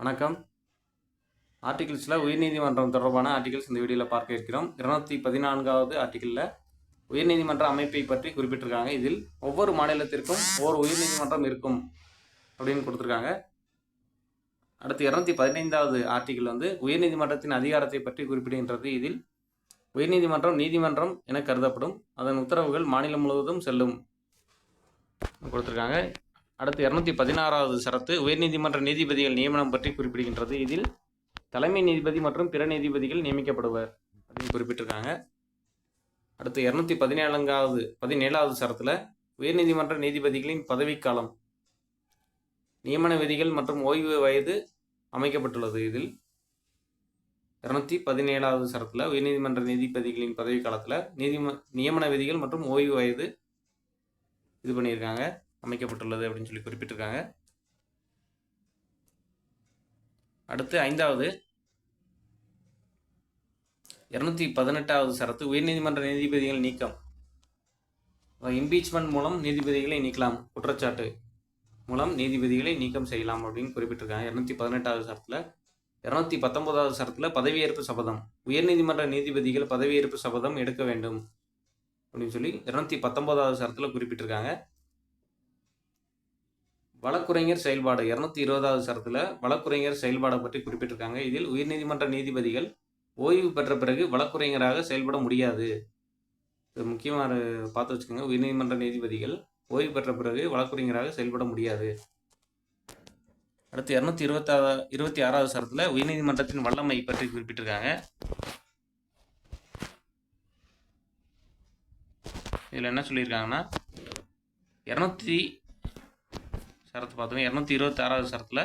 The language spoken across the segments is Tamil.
வணக்கம். ஆர்டிகிள்ஸில் உயர்நீதிமன்றம் தொடர்பான ஆர்டிகிள்ஸ் இந்த வீடியோவில் பார்க்க இருக்கிறோம். இருநூத்தி பதினான்காவது ஆர்டிகிளில் உயர்நீதிமன்ற அமைப்பை பற்றி குறிப்பிட்டிருக்காங்க. இதில் ஒவ்வொரு மாநிலத்திற்கும் ஒவ்வொரு உயர்நீதிமன்றம் இருக்கும் அப்படின்னு கொடுத்துருக்காங்க. அடுத்து இரநூத்தி பதினைந்தாவது ஆர்டிகிள் வந்து உயர்நீதிமன்றத்தின் அதிகாரத்தை பற்றி குறிப்பிடுகின்றது. இதில் உயர்நீதிமன்றம் நீதிமன்றம் என கருதப்படும். அதன் உத்தரவுகள் மாநிலம் முழுவதும் செல்லும். கொடுத்துருக்காங்க. அடுத்து இரநூத்தி பதினாறாவது சரத்து உயர்நீதிமன்ற நீதிபதிகள் நியமனம் பற்றி குறிப்பிடுகின்றது. இதில் தலைமை நீதிபதி மற்றும் பிற நீதிபதிகள் நியமிக்கப்படுவர் அப்படின்னு குறிப்பிட்டிருக்காங்க. அடுத்து இரநூத்தி பதினேழாவது பதினேழாவது சரத்தில் உயர்நீதிமன்ற நீதிபதிகளின் பதவிக்காலம் நியமன விதிகள் மற்றும் ஓய்வு வயது அமைக்கப்பட்டுள்ளது இதில். இரநூத்தி பதினேழாவது சரத்தில் உயர்நீதிமன்ற நீதிபதிகளின் பதவிக்காலத்தில் நீதிம நியமன விதிகள் மற்றும் ஓய்வு வயது இது பண்ணியிருக்காங்க. அமைக்கப்பட்டுள்ளது அப்படின்னு சொல்லி குறிப்பிட்டிருக்காங்க. அடுத்து ஐந்தாவது. இருநூத்தி பதினெட்டாவது சரத்து உயர்நீதிமன்ற நீதிபதிகள் நீக்கம். இம்பீச்மெண்ட் மூலம் நீதிபதிகளை நீக்கலாம். குற்றச்சாட்டு மூலம் நீதிபதிகளை நீக்கம் செய்யலாம் அப்படின்னு குறிப்பிட்டிருக்காங்க. இரநூத்தி பதினெட்டாவது சரத்தில். இரநூத்தி பத்தொன்பதாவது சரத்தில் பதவியேற்பு சபதம். உயர்நீதிமன்ற நீதிபதிகள் பதவியேற்பு சபதம் எடுக்க வேண்டும் அப்படின்னு சொல்லி இரநூத்தி பத்தொன்பதாவது சரத்தில் குறிப்பிட்டிருக்காங்க. வழக்குரைஞர் செயல்பாடு இரநூத்தி இருபதாவது சரத்தில் வழக்குரைஞர் செயல்பாடை பற்றி குறிப்பிட்டிருக்காங்க. இதில் உயர்நீதிமன்ற நீதிபதிகள் ஓய்வு பெற்ற பிறகு வழக்குரைஞராக செயல்பட முடியாது. முக்கியமாக பார்த்து வச்சுக்கோங்க. உயர்நீதிமன்ற நீதிபதிகள் ஓய்வு பெற்ற பிறகு வழக்குரைஞராக செயல்பட முடியாது. அடுத்து இரநூத்தி இருபத்தா இருபத்தி ஆறாவது சரத்தில் உயர்நீதிமன்றத்தின் வல்லமை பற்றி குறிப்பிட்டிருக்காங்க. இதில் என்ன சொல்லியிருக்காங்கன்னா இரநூத்தி சரத்து பார்த்தோம் இரநூத்தி இருபத்தி ஆறாவது சரத்தில்.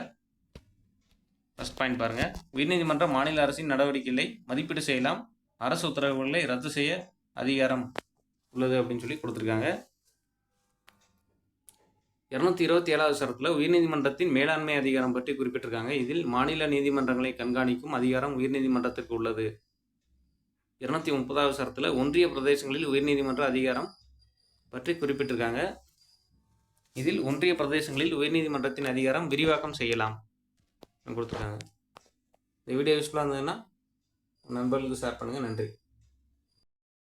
ஃபஸ்ட் பாயிண்ட் பாருங்கள் உயர்நீதிமன்ற மாநில அரசின் நடவடிக்கைகளை மதிப்பீடு செய்யலாம். அரசு உத்தரவுகளை ரத்து செய்ய அதிகாரம் உள்ளது அப்படின்னு சொல்லி கொடுத்துருக்காங்க. இரநூத்தி இருபத்தி ஏழாவது சரத்தில் உயர்நீதிமன்றத்தின் மேலாண்மை அதிகாரம் பற்றி குறிப்பிட்டிருக்காங்க. இதில் மாநில நீதிமன்றங்களை கண்காணிக்கும் அதிகாரம் உயர்நீதிமன்றத்திற்கு உள்ளது. இருநூத்தி முப்பதாவது சரத்தில் ஒன்றிய பிரதேசங்களில் உயர்நீதிமன்ற அதிகாரம் பற்றி குறிப்பிட்டிருக்காங்க. இதில் ஒன்றிய பிரதேசங்களில் உயர்நீதிமன்றத்தின் அதிகாரம் விரிவாக்கம் செய்யலாம். கொடுத்துருக்காங்க. இந்த வீடியோ யூஸ்ஃபுல்லாக இருந்ததுன்னா நண்பர்களுக்கு ஷேர் பண்ணுங்கள் நன்றி.